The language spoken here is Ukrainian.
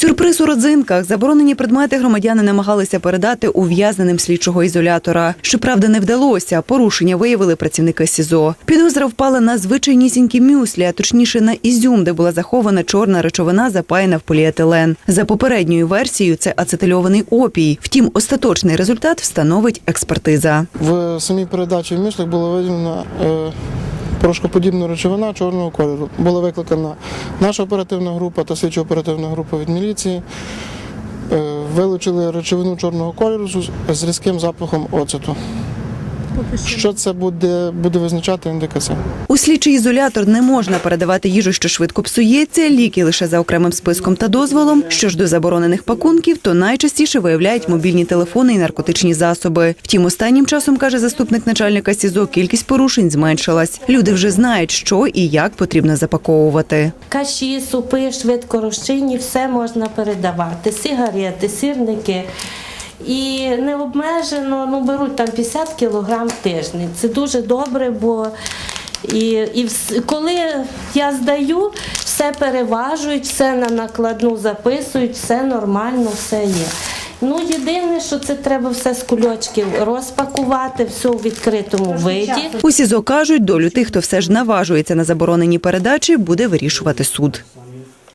Сюрприз у родзинках. Заборонені предмети громадяни намагалися передати ув'язненим слідчого ізолятора. Щоправда, не вдалося. Порушення виявили працівники СІЗО. Підозра впала на звичайнісінькі мюслі, а точніше на ізюм, де була захована чорна речовина, запаяна в поліетилен. За попередньою версією, це ацетильований опій. Втім, остаточний результат встановить експертиза. В самій передачі в мішлях було виділено е, порошкоподібна речовина чорного кольору. Була викликана наша оперативна група та слідча оперативна група від міліції. Е, вилучили речовину чорного кольору з- різким запахом оцету. Що це буде, буде визначати індикація? У слідчий ізолятор не можна передавати їжу, що швидко псується, ліки лише за окремим списком та дозволом. Що ж до заборонених пакунків, то найчастіше виявляють мобільні телефони і наркотичні засоби. Втім, останнім часом каже заступник начальника СІЗО, кількість порушень зменшилась. Люди вже знають, що і як потрібно запаковувати. Каші, супи, швидкорозчинні, все можна передавати. Сигарети, сірники. І не обмежено, ну беруть там 50 кілограм в тиждень. Це дуже добре, бо і, і вс- коли я здаю, все переважують, все на накладну записують, все нормально, все є. Ну, єдине, що це треба все з кульочків розпакувати, все у відкритому виді. У СІЗО кажуть, долю тих, хто все ж наважується на заборонені передачі, буде вирішувати суд.